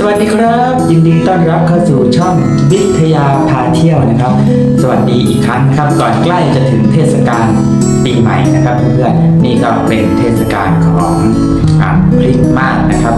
สวัสดีครับ ยินดีต้อนรับเข้าสู่ช่องวิทยาพาเที่ยวนะครับ สวัสดีอีกครั้งนะครับก่อนใกล้จะถึงเทศกาลปีใหม่นะครับเพื่อนๆนี่ก็เป็นเทศกาลของคริสต์มาสนะครับ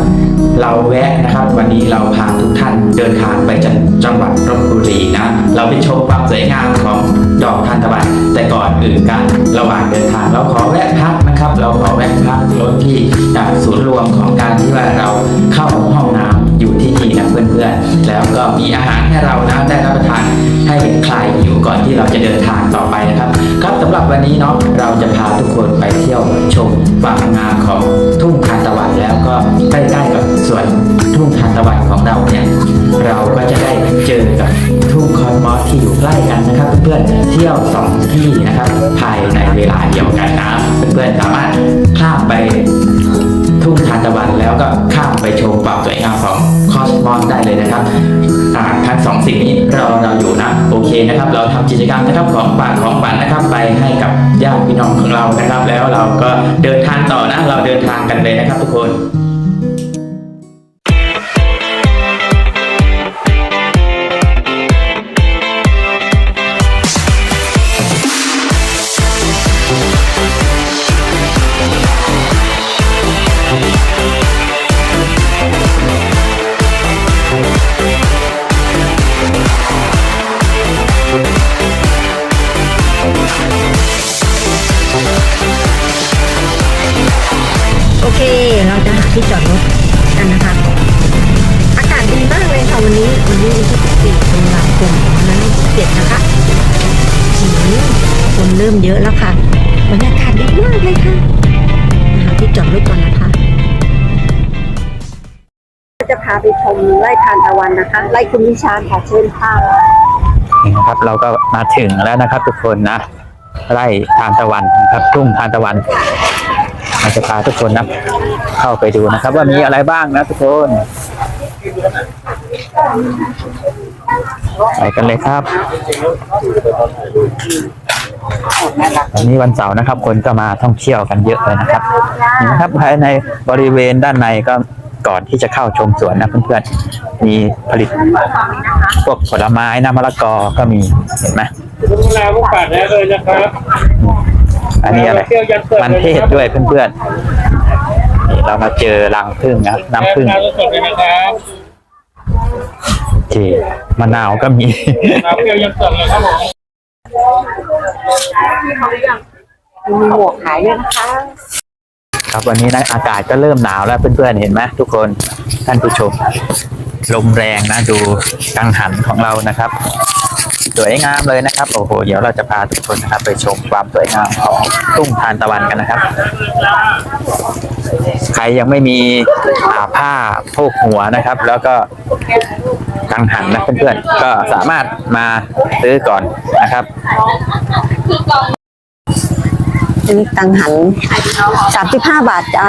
เราแวะนะครับ วันนี้เราพาทุกท่านเดินทางไปจังจังหวัดลบบุรีนะเราไปชมความสวยงามของดอกทานตะวันแต่ก่อนอื่นกันระหว่างเดินทางเราขอแวะพัก นะครับ เราขอแวะพักรถที่จากศูนย์รวมของการที่ว่าเราเข้าห้องน้ำอยู่ที่นี่นะเพื่อนๆ แล้วก็มีอาหารให้เรานะได้รับประทานให้คลายหิวก่อนที่เราจะเดินทางต่อไปนะครับ ครับสำหรับวันนี้เนาะเราจะพาทุกคนไปเที่ยวชมความงามของทุ่งทานตะวันแล้วก็ใกล้ๆกับสวนทุ่งทานตะวันของเราเนี่ยเราก็จะได้เจอ คอสมอสได้เลยนะครับทั้งสองสิ่งนี้เราเราอยู่นะโอเคนะครับ เราทำกิจกรรมนะครับของฝากของฝันนะครับ ไปให้กับญาติพี่น้องของเรานะครับ แล้วเราก็เดินทางต่อนะ เราเดินทางกันเลยนะครับทุกคน เคเราจะหาที่จอดรถกันนะคะอากาศดีมากเลยค่ะวันนี้วันนี้วันที่14ตุลาคม2567นะคะหืมคนเริ่มเยอะแล้วค่ะบรรยากาศดีมากเลยค่ะหาที่จอดรถก่อนนะคะจะพาไปชมไร่ทานตะวันนะคะไร่คุณวิชาญค่ะเชิญค่ะนี่นะครับเราก็มาถึงแล้วนะครับทุกคนนะไร่ทานตะวันนะครับทุ่งทานตะวัน เราจะพาทุกคนนะเข้าไปดูนะครับ ว่ามีอะไรบ้างนะทุกคนไปกันเลยครับวันนี้วันเสาร์นะครับ คนก็มาท่องเที่ยวกันเยอะเลยนะครับนะครับภายในบริเวณด้านในก็ก่อนที่จะเข้าชมสวนนะเพื่อนๆ มีผลิตพวกผลไม้น้ำมะละกอก็มีเห็นไหมลุงนาลูกปัดได้เลยนะครับ อันนี้อะไร มันเทศด้วยเพื่อนๆนี่เรามาเจอรังผึ้งนะน้ำผึ้งน้ำสดเลยนะครับโอเคมะนาวก็มีน้ำเปรี้ยวยันสดเลยครับผมมีหมวกขายด้วยนะคะ ครับวันนี้นะอากาศก็เริ่มหนาวแล้วเพื่อนๆเห็นไหมทุกคนท่านผู้ชมลมแรงนะดูกังหันของเรานะครับ สวยงามเลยนะครับ โอ้โห เดี๋ยวเราจะพาทุกคนนะครับไปชมความสวยงามของทุ่งทานตะวันกันนะครับ ใครยังไม่มีอ่าผ้าโพกหัวนะครับ แล้วก็กังหันนะเพื่อนๆ ก็สามารถมาซื้อก่อนนะครับอันนี้กังหันสามสิบห้าบาทจ้า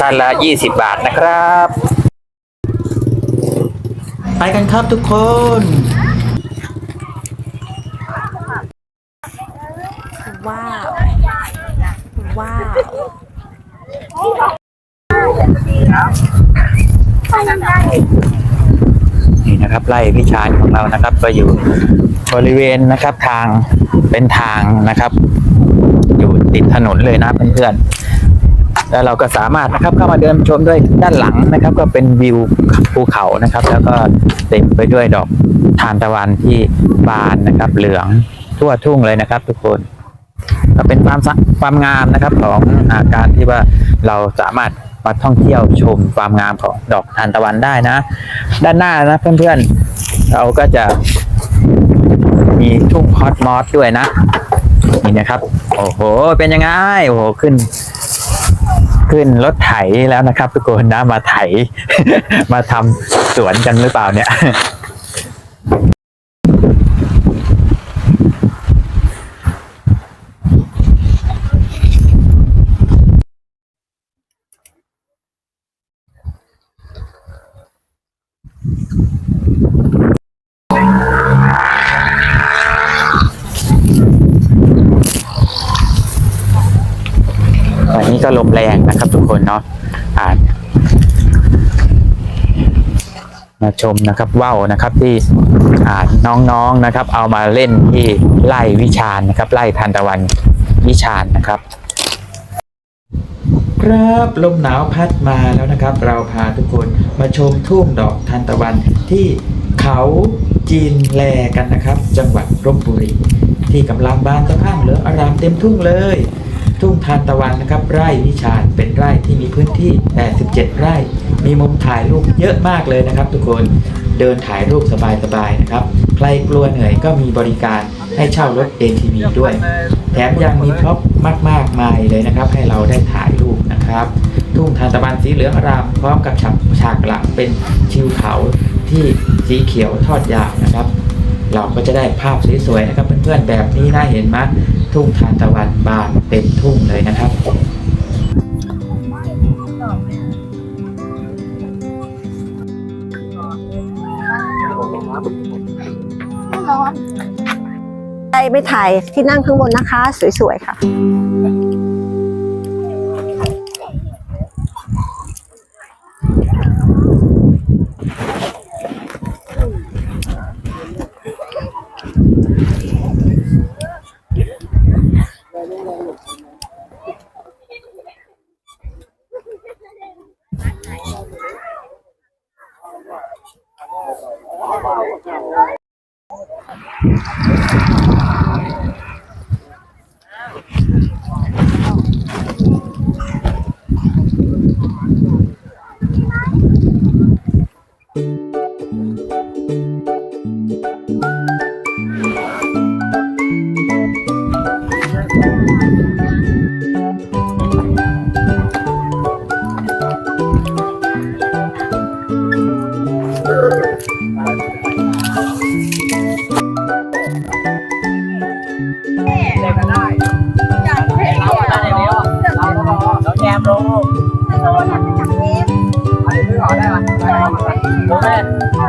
ท่านละยี่สิบบาทนะครับ ไปกันครับทุกคน ว้าว ว้าวนี่นะครับไร่พิชานของเรานะครับ ก็อยู่บริเวณนะครับทางเป็นทางนะครับ อยู่ติดถนนเลยนะเพื่อนๆ แล้วเราก็สามารถนะครับเข้ามาเดินชมด้วยด้านหลังนะครับ ก็เป็นวิวภูเขานะครับ แล้วก็เต็มไปด้วยดอกทานตะวันที่บานนะครับเหลืองทั่วทุ่งเลยนะครับ ทุกคนก็เป็นความสะความงามนะครับของอาการที่ว่าเราสามารถมาท่องเที่ยวชมความงามของดอกทานตะวันได้นะ ด้านหน้านะเพื่อนๆ เราก็จะมีทุ่งฮอตมอสด้วยนะ นี่นะครับ โอ้โห เป็นยังไง โอ้โห ขึ้น ขึ้นรถไถแล้วนะครับ ทุกคนนะมาไถ มาทำสวนกันหรือเปล่าเนี่ย นี้ก็ลมแรงนะครับทุกคนเนาะอ่ามาชมนะครับว่าวนะครับที่น้องๆนะครับ เอามาเล่นที่ไล่วิชาญนะครับ ไล่ทานตะวันวิชาญนะครับครับลมหนาวพัดมาแล้วนะครับ เราพาทุกคนมาชมทุ่งดอกทานตะวันที่เขาจีนแลกันนะครับ จังหวัดลบบุรีที่กำลังบานสะพรั่งเหลืองอารามเต็มทุ่งเลย ทุ่งทานตะวันนะครับ ไร่วิชาญเป็นไร่ที่มีพื้นที่ 87 ไร่ มีมุมถ่ายรูปเยอะมากเลยนะครับ ทุกคนเดินถ่ายรูปสบายๆนะครับ ใครกลัวเหนื่อยก็มีบริการให้เช่ารถ ATV ด้วย แถมยังมีพร็อพมากๆมายเลยนะครับ ให้เราได้ถ่ายรูปนะครับ ทุ่งทานตะวันสีเหลืองอารามพร้อมกับฉากฉากหลังเป็นชิวเขาที่สีเขียวทอดยาวนะครับ เราก็จะได้ภาพสวยๆนะครับเพื่อนๆแบบนี้น่าเห็นไหม ทุ่งทานตะวันบานเต็มทุ่งเลยนะครับไปไปถ่ายที่นั่งข้างบนนะคะ สวยๆ ค่ะ nhà nước Bye.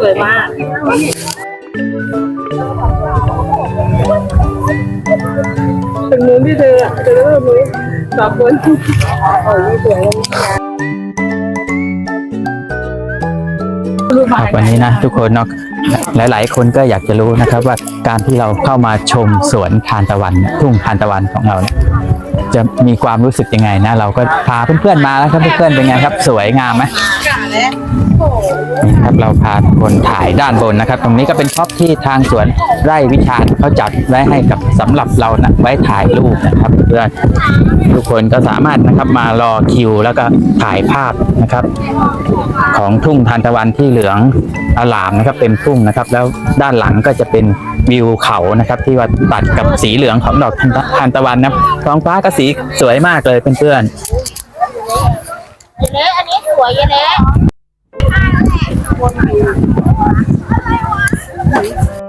สวยมากเป็นมุมที่เธออะเธอก็มุมสองคนโอ้ยสวยเลยครับวันนี้นะทุกคนเนาะหลาย ๆ คนก็อยากจะรู้นะครับว่าการที่เราเข้ามาชมสวนทานตะวันทุ่งทานตะวันของเราเนี่ยจะมีความรู้สึกยังไงนะ เราก็พาเพื่อนๆมาแล้วครับเพื่อนๆเป็นไงครับ สวยงามไหม นี่ครับเราพาทุกคนถ่ายด้านบนนะครับ ตรงนี้ก็เป็นพ็อปที่ทางสวนไร่วิชาญเขาจัดไว้ให้กับสำหรับเรานะไว้ถ่ายรูปนะครับเพื่อนทุกคนก็สามารถนะครับมารอคิว แล้วก็ถ่ายภาพนะครับ ของทุ่งทานตะวันที่เหลืองอลามนะครับเต็มทุ่งนะครับ แล้วด้านหลังก็จะเป็นวิวเขานะครับ ที่ว่าตัดกับสีเหลืองของดอกทานตะวันนะท้องฟ้าก็สีสวยมากเลยเพื่อนเละอันนี้สวยเละ ๆ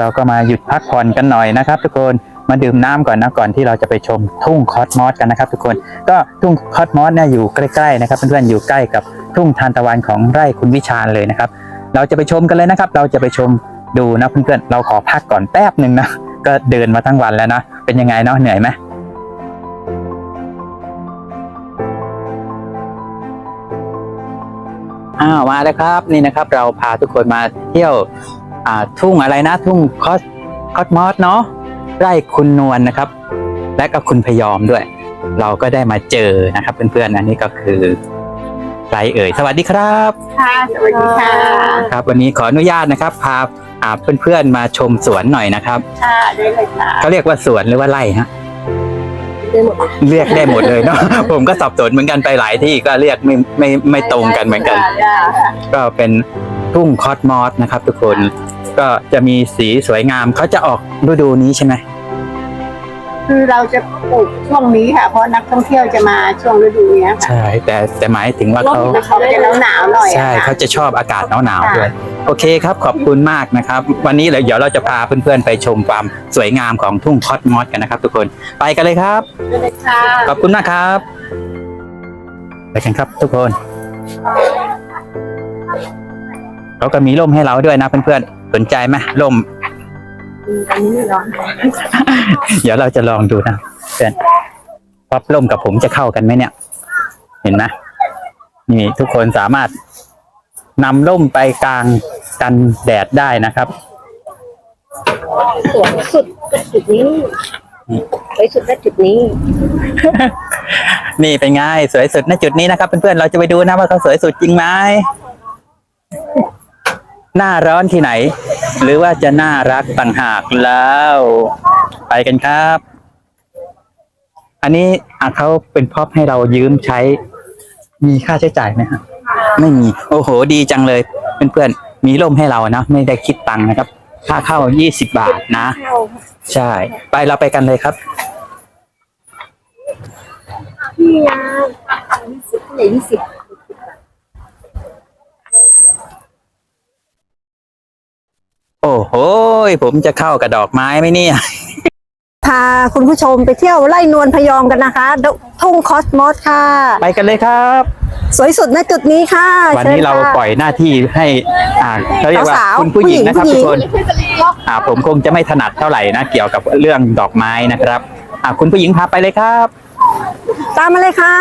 เราก็มาหยุดพักผ่อนกันหน่อยนะครับ ทุกคนมาดื่มน้ำก่อนนะก่อนที่เราจะไปชมทุ่งคอสมอสกันนะครับ ทุกคนก็ทุ่งคอสมอสเนี่ยอยู่ใกล้ๆนะครับเพื่อนๆอยู่ใกล้กับทุ่งทานตะวันของไร่คุณวิชาญเลยนะครับ เราจะไปชมกันเลยนะครับ เราจะไปชมดูนะเพื่อนๆเราขอพักก่อนแป๊บหนึ่งนะก็เดินมาทั้งวันแล้วนะเป็นยังไงเนาะเหนื่อยไหมอ้าวมาแล้วครับนี่นะครับ เราพาทุกคนมาเที่ยว ทุ่งอะไรนะทุ่งคอสคอสมอสเนาะไร่คุณนวลนะครับ และก็คุณพยอมด้วย เราก็ได้มาเจอนะครับ เพื่อนๆอันนี้ก็คือใครเอ่ยสวัสดีครับค่ะสวัสดีค่ะครับ วันนี้ขออนุญาตนะครับพาอ่าเพื่อนๆมาชมสวนหน่อยนะครับค่ะได้เลยค่ะเขาเรียกว่าสวนหรือว่าไร่ฮะได้หมดเรียกได้หมดเลยเนาะผมก็สับสนเหมือนกันไปหลายที่ก็เรียกไม่ไม่ไม่ตรงกันเหมือนกันได้ค่ะก็เป็นทุ่งคอสมอสนะครับ ทุกคน ก็จะมีสีสวยงามเขาจะออกฤดูนี้ใช่ไหมคือเราจะปลูกช่วงนี้ค่ะ เพราะนักท่องเที่ยวจะมาช่วงฤดูเนี้ยค่ะใช่ แต่แต่หมายถึงว่าเขาเขาจะหนาวๆหน่อยอะใช่ค่ะเขาจะชอบอากาศหนาวๆด้วยโอเคครับขอบคุณมากนะครับ วันนี้เดี๋ยวเราจะพาเพื่อนๆไปชมความสวยงามของทุ่งคอสมอสกันนะครับ ทุกคนไปกันเลยครับได้เลยค่ะขอบคุณมากครับไปกันครับทุกคนเขาก็มีร่มให้เราด้วยนะเพื่อนๆ สนใจไหมร่ม ตอนนี้ไม่ร้อนเดี๋ยวเราจะลองดูนะเพื่อนพับร่มกับผมจะเข้ากันไหมเนี่ย เห็นไหมนี่ทุกคนสามารถนำร่มไปกลางกันแดดได้นะครับ สวยสุดจุดนี้สวยสุดณจุดนี้นี่เป็นไงสวยสุดณจุดนี้นะครับเพื่อนๆเราจะไปดูนะว่าเขาสวยสุดจริงไหม หน้าร้อนที่ไหน หรือว่าจะน่ารักต่างหากแล้ว ไปกันครับ อันนี้เขาเป็นพ็อปให้เรายืมใช้ มีค่าใช้จ่ายไหมฮะไม่มี โอ้โห ดีจังเลยเพื่อนๆมีร่มให้เรานะไม่ได้คิดตังค์นะครับ ค่าเข้ายี่สิบบาทนะ ใช่ ไปเราไปกันเลยครับพี่ยาสิบไหนยี่สิบ โอ้โหผมจะเข้ากับดอกไม้ไหมเนี่ย พาคุณผู้ชมไปเที่ยวไร่นวลพยอมกันนะคะทุ่งคอสมอสค่ะ ไปกันเลยครับ สวยสุดณจุดนี้ค่ะ วันนี้ชิญเราค่ะปล่อยหน้าที่ให้อ่าเขาเรียกว่าสาวๆคุณผู้หญิงนะครับผู้ทุหกญิงคนอ่าผมคงจะไม่ถนัดเท่าไหร่นะเกี่ยวกับเรื่องดอกไม้นะครับ อ่าคุณผู้หญิงพาไปเลยครับ ตามมาเลยค่ะ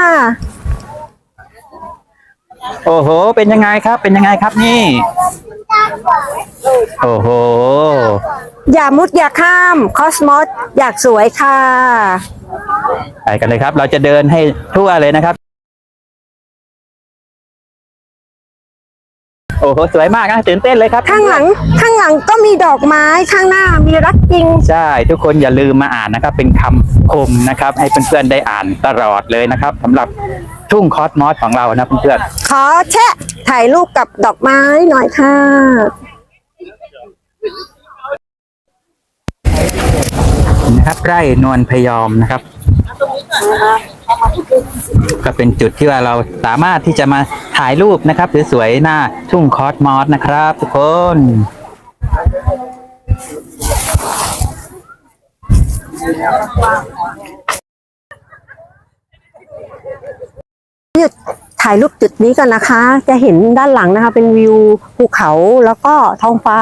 โอ้โห เป็นยังไงครับ เป็นยังไงครับนี่ โอ้โห อย่ามุดอย่าข้าม คอสมอสอยากสวยค่ะ ไปกันเลยครับ เราจะเดินให้ทั่วเลยนะครับ โอ้โห สวยมากนะตื่นเต้นเลยครับ ข้างหลัง ข้างหลังก็มีดอกไม้ ข้างหน้ามีรักจริง ใช่ ทุกคนอย่าลืมมาอ่านนะครับ เป็นคำคมนะครับ ให้เพื่อนๆได้อ่านตลอดเลยนะครับสำหรับ ทุ่งคอสมอสของเรานะเพื่อนขอแชะถ่ายรูปกับดอกไม้หน่อยค่ะๆนะครับไร่นวลพยอมนะครับ ก็เป็นจุดที่ว่าเราสามารถที่จะมาถ่ายรูปนะครับสวยๆหน้าทุ่งคอสมอสนะครับ ทุกคน ยืดถ่ายรูปจุดนี้กันนะคะ จะเห็นด้านหลังนะคะ เป็นวิวภูเขาแล้วก็ท้องฟ้า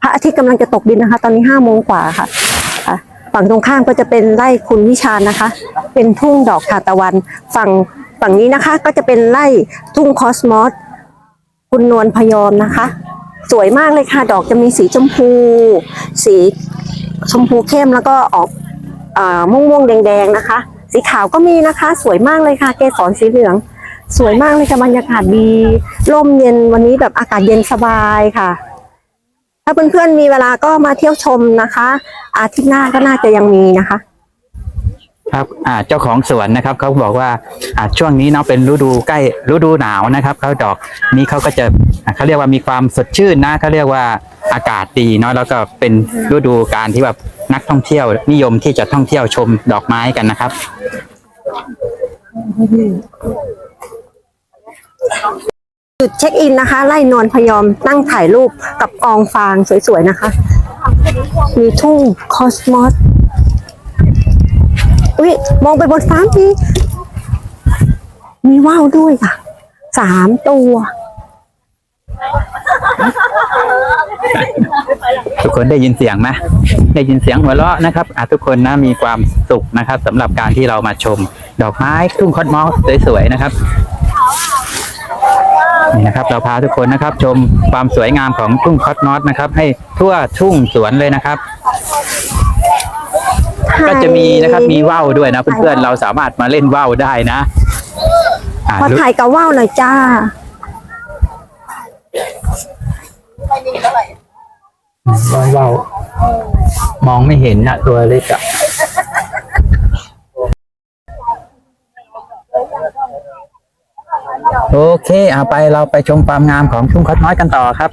พระอาทิตย์กำลังจะตกดินนะคะ ตอนนี้ห้าโมงกว่าค่ะฝั่งตรงข้ามก็จะเป็นไร่คุณวิชานะคะ เป็นทุ่งดอกทานตะวัน ฝั่งฝั่งนี้นะคะ ก็จะเป็นไร่ทุ่งคอสมอสคุณนวลพยอมนะคะ สวยมากเลยค่ะ ดอกจะมีสีชมพู สีชมพูเข้มแล้วก็ออกอม่วงม่วงๆแดง ๆ นะคะ สีขาวก็มีนะคะ สวยมากเลยค่ะ เกสรสีเหลือง สวยมากเลยค่ะบรรยากาศดีร่มเย็นวันนี้แบบอากาศเย็นสบายค่ะ ถ้าเพื่อนๆมีเวลาก็มาเที่ยวชมนะคะ อาทิตย์หน้าก็น่าจะยังมีนะคะ ครับอ่าเจ้าของสวนนะครับเขาบอกว่าอ่าช่วงนี้เนาะเป็นฤดูใกล้ฤดูหนาวนะครับเขาดอกนี้เขาก็จะอ่าเขาเรียกว่ามีความสดชื่นนะเขาเรียกว่าอากาศดีเนาะแล้วก็เป็นฤดูการที่แบบนักท่องเที่ยว นิยมที่จะท่องเที่ยวชมดอกไม้กันนะครับ จุดเช็คอินนะคะ ไล่นวลพยอมนั่งถ่ายรูปกับกองฟางสวยๆนะคะ มีทุ่งคอสมอส อุ้ยมองไปบนฟ้ามีมีว่าวด้วยค่ะสามตัว ทุกคนได้ยินเสียงไหมได้ยินเสียงหัวเราะนะครับอะทุกคนนะมีความสุขนะครับสำหรับการที่เรามาชม ดอกไม้ทุ่งคอสมอสสวยๆนะครับนี่นะครับเราพาทุกคนนะครับ ชมความสวยงามของทุ่งคอสมอสนะครับ ให้ทั่วทุ่งสวนเลยนะครับ ก็จะมีนะครับมีว่าวด้วยนะเพื่อนๆเราสามารถมาเล่นว่าวได้นะอะขอถ่ายกับว่าวหน่อยจ้าว่าวมองไม่เห็นนะตัวเล็กอะโอเค เอาไปเราไปชมความงามของทุ่งคอสน้อยกันต่อครับ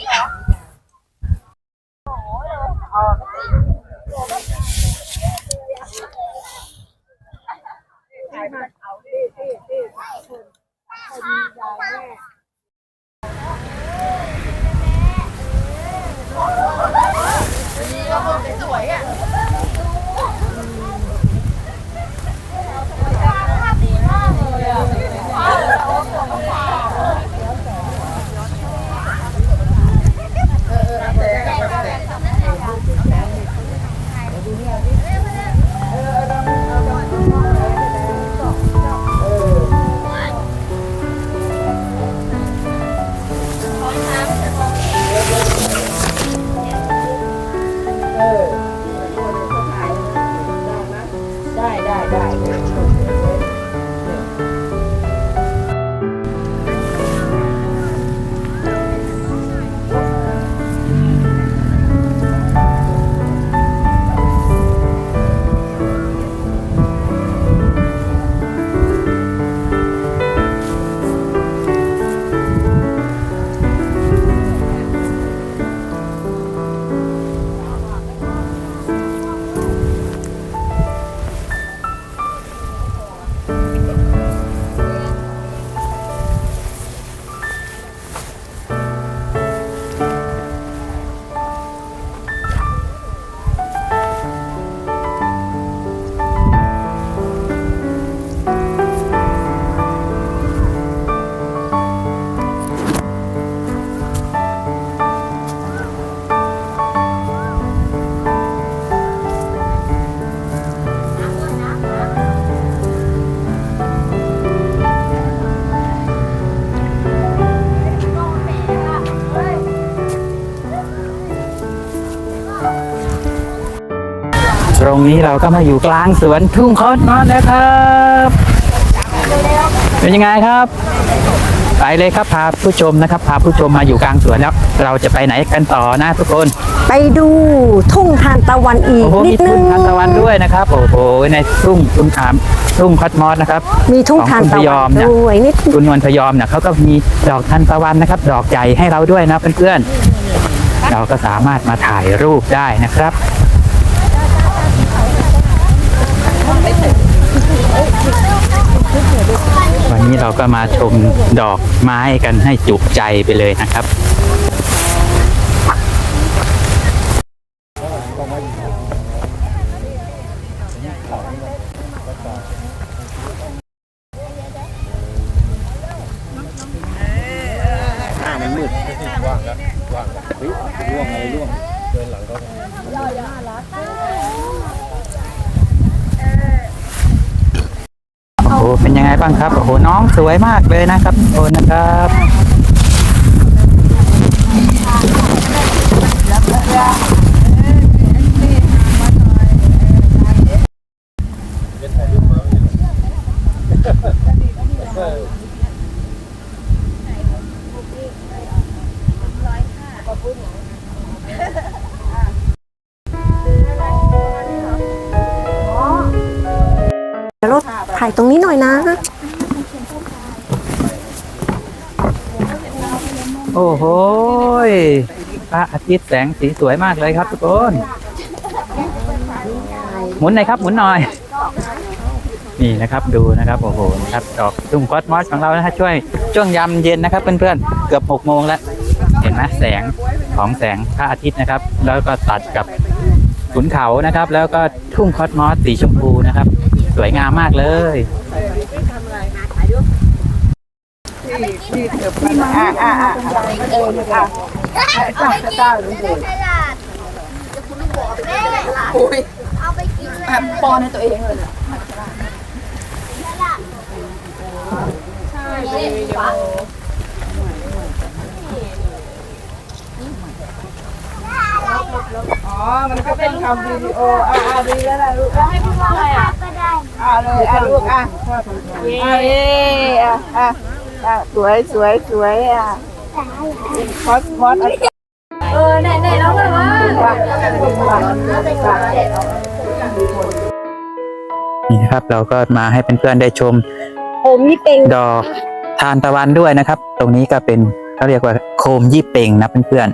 ตรงนี้เราก็มาอยู่กลางสวนทุ่งคอสมอสแล้วครับ เป็นยังไงครับ ไปเลยครับพาผู้ชมนะครับ พาผู้ชมมาอยู่กลางสวนแล้ว เราจะไปไหนกันต่อนะทุกคน ไปดูทุ่งทานตะวันอีกโอ้โหนิมีดนึทุ่งง ทานตะวันด้วยนะครับโอ้โหในทุ่งทุ่งขามทุ่งคอสมอสนะครับมีทุ่งทานของคุณตะพยวัอมนเนี่ย ด้วยนิดคุณนวลพยอมเนี่ยเขาก็มีดอกทานตะวันนะครับ ดอกใหญ่ให้เราด้วยนะเพื่อนๆเราก็สามารถมาถ่ายรูปได้นะครับ วั นนี้เราก็มาชมดอกไม้กันให้จุใจไปเลยนะครับ โอ้โห เป็นยังไง บ้างครับโอ้โหน้องสวยมากเลยนะครับทุกคนนะครับถ่ายตรงนี้หน่อยนะ โอ้โหยพระอาทิตย์แสงสีสวยมากเลยครับทุกคน หมุนหน่อยครับ หมุนหน่อย นี่นะครับดูนะครับโอ้โหนะครับดอกทุ่งคอสมอสของเรานะฮะช่วยช่วงยามเย็นนะครับเพื่อนๆเกือบหกโมงแล้ว เห็นไหมแสงของแสงพระอาทิตย์นะครับ แล้วก็ตัดกับขุนเขานะครับ แล้วก็ทุ่งคอสมอสสีชมพูนะครับ สวยงามมากเลย อ่าอ่าอ่าเอออะจ้าจ้าเอาไปกินเลยปอนในตัวเองเลยอ๋อ มันก็เป็นคำวิดีโอ อ่าดีแล้วล่ะลูกแล้วให้พูดว่าอะไรอะก็ได้อ่าเลยอะลูกอะอ่าเย่อะอะ อะสวยสวยสวยอะมอสมอสเออไหนไหนแล้วแบบว่านี่นะครับเราก็มาให้เพื่อนๆได้ชมผมนี่เป็นดอกทานตะวันด้วยนะครับ ตรงนี้ก็เป็นเขาเรียกว่าโคมยี่เป่งนะเพื่อน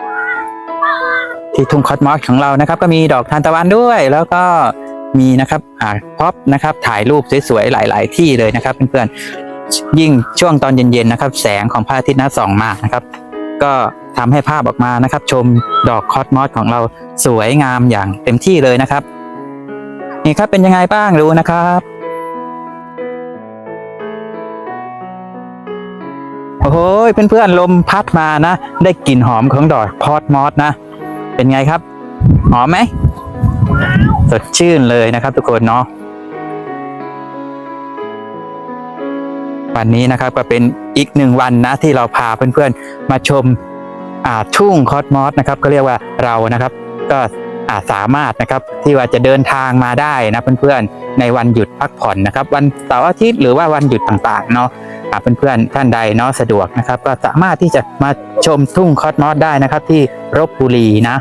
ๆที่ทุ่งคอสมอสของเรานะครับ ก็มีดอกทานตะวันด้วย แล้วก็มีนะครับอ่าพร็อปนะครับ ถ่ายรูปสวยๆหลาย ๆ ที่เลยนะครับเพื่อนๆ ยิ่งช่วงตอนเย็นๆนะครับ แสงของพระอาทิตย์นะส่องมากนะครับ ก็ทำให้ภาพออกมานะครับ ชมดอกคอสมอสของเราสวยงามอย่างเต็มที่เลยนะครับ นี่ครับเป็นยังไงบ้างรู้นะครับโอ้โหเพื่อนๆลมพัดมานะ ได้กลิ่นหอมของดอกพอดมอสนะ เป็นไงครับ หอมไหมสดชื่นเลยนะครับทุกคนเนาะ วันนี้นะครับก็เป็นอีกหนึ่งวันนะที่เราพาเพื่อนๆมาชมอ่าทุ่งคอสมอสนะครับก็เรียกว่าเรานะครับ ก็อาสามารถนะครับที่ว่าจะเดินทางมาได้นะเพื่อนๆในวันหยุดพักผ่อนนะครับ วันเสาร์อาทิตย์หรือว่าวันหยุดต่างๆเนาะเพื่อนๆท่านใดเนาะสะดวกนะครับ ก็สามารถที่จะมาชมทุ่งคอสมอสได้นะครับ ที่รบบุรีนะ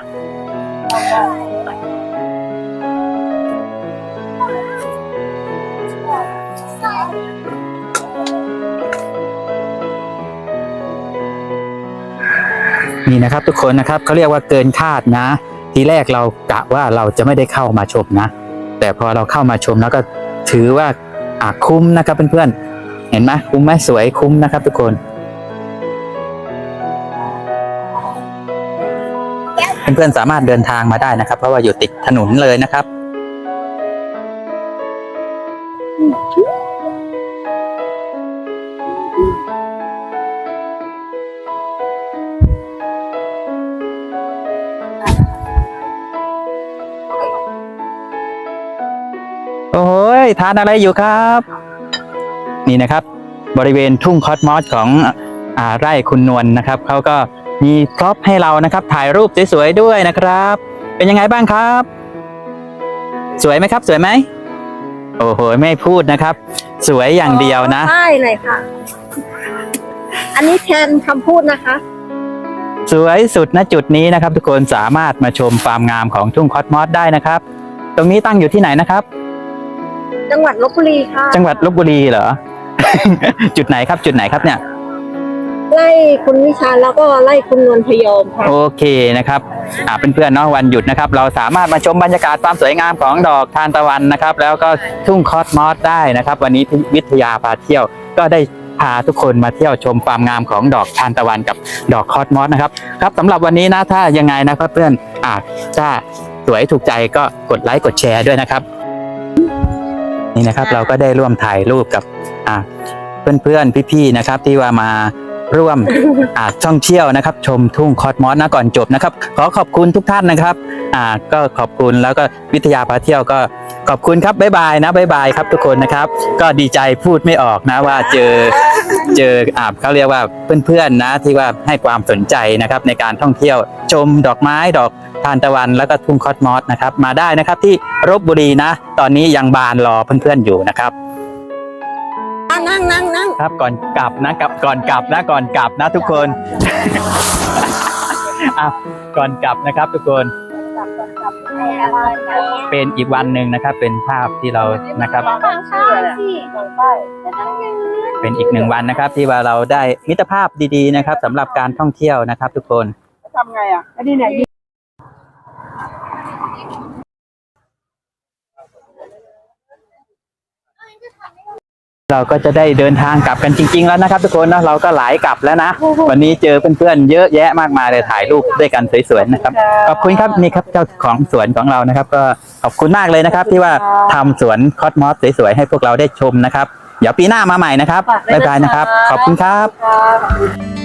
นี่นะครับทุกคนนะครับเขาเรียกว่าเกินคาดนะ ทีแรกเรากะว่าเราจะไม่ได้เข้ามาชมนะ แต่พอเราเข้ามาชมแล้วก็ถือว่าอะคุ้มนะครับเพื่อนๆเห็นไหมคุ้มไหมสวยคุ้มนะครับทุกคนเพื่อนๆสามารถเดินทางมาได้นะครับ เพราะว่าอยู่ติดถนนเลยนะครับ โอ้ยทานอะไรอยู่ครับ นี่นะครับ บริเวณทุ่งคอสมอสของอ่าไร่คุณนวลนะครับเขาก็มีพร็อพให้เรานะครับ ถ่ายรูปสวยๆด้วยนะครับ เป็นยังไงบ้างครับ สวยไหมครับ สวยไหมโอ้โหไม่พูดนะครับ สวยอย่างเดียวนะใช่เลยค่ะ อันนี้แทนคำพูดนะคะ สวยสุดณจุดนี้นะครับ ทุกคนสามารถมาชมความงามของทุ่งคอสมอสได้นะครับ ตรงนี้ตั้งอยู่ที่ไหนนะครับ จังหวัดลบบุรีค่ะจังหวัดลบบุรีเหรอ จุดไหนครับ จุดไหนครับเนี่ย ไล่คุณวิชาญแล้วก็ไล่คุณนวลพยอมค่ะ โอเคนะครับ อ่าเพื่อนๆเนาะวันหยุดนะครับ เราสามารถมาชมบรรยากาศความสวยงามของดอกทานตะวันนะครับ แล้วก็ทุ่งคอสมอสได้นะครับ วันนี้ที่วิทยาพาเที่ยวก็ได้พาทุกคนมาเที่ยวชมความงามของดอกทานตะวันกับดอกคอสมอสนะครับครับสำหรับวันนี้นะถ้ายังไงนะครับเพื่อนอ่าถ้าสวยถูกใจก็กดไลค์กดแชร์ด้วยนะครับ นี่นะครับเราก็ได้ร่วมถ่ายรูปกับอ่าเพื่อนๆพี่ๆนะครับ ที่ว่ามาร่วมอ่าท่องเที่ยวนะครับ ชมทุ่งคอสมอสนะก่อนจบนะครับ ขอขอบคุณทุกท่านนะครับอ่าก็ขอบคุณแล้วก็วิทยาพาเที่ยวก็ขอบคุณครับบ๊ายบายนะบ๊ายบายครับทุกคนนะครับ ก็ดีใจพูดไม่ออกนะว่าเจอเจออ่าเขาเรียกว่าเพื่อนๆนะที่ว่าให้ความสนใจนะครับในการท่องเที่ยวชมดอกไม้ดอก ทานตะวันแล้วก็ทุ่งคอสมอสนะครับ มาได้นะครับที่รบบุรีนะ ตอนนี้ยังบานรอเพื่อนๆอยู่นะครับนั่งนั่งนั่งครับก่อนกลับนะกลับก่อนกลับนะก่อนกลับนะทุกคนอะก่อนกลับนะครับทุกคน เป็นอีกวันหนึ่งนะครับ เป็นภาพที่เรานะครับฝั่งซ้ายสิจะต้องยืนเป็นอีกหนึ่งวันนะครับ ที่ว่าเราได้มิตรภาพดีๆนะครับสำหรับการท่องเที่ยวนะครับ ทุกคนทำไงอะอันนี้ไหน เราก็จะได้เดินทางกลับกันจริง ๆ แล้วนะครับ ทุกคนนะเราก็หลายกลับแล้วนะ วันนี้เจอเพื่อนๆเยอะแยะมากมายเลยถ่ายรูปด้วยกันสวยๆนะครับ ขอบคุณครับนี่ครับเจ้าของสวนของเรานะครับ ก็ขอบคุณมากเลยนะครับ ที่ว่าทำสวนคอสมอสสวยๆให้พวกเราได้ชมนะครับ เดี๋ยวปีหน้ามาใหม่นะครับบ๊ายบายนะครับ ขอบคุณครับ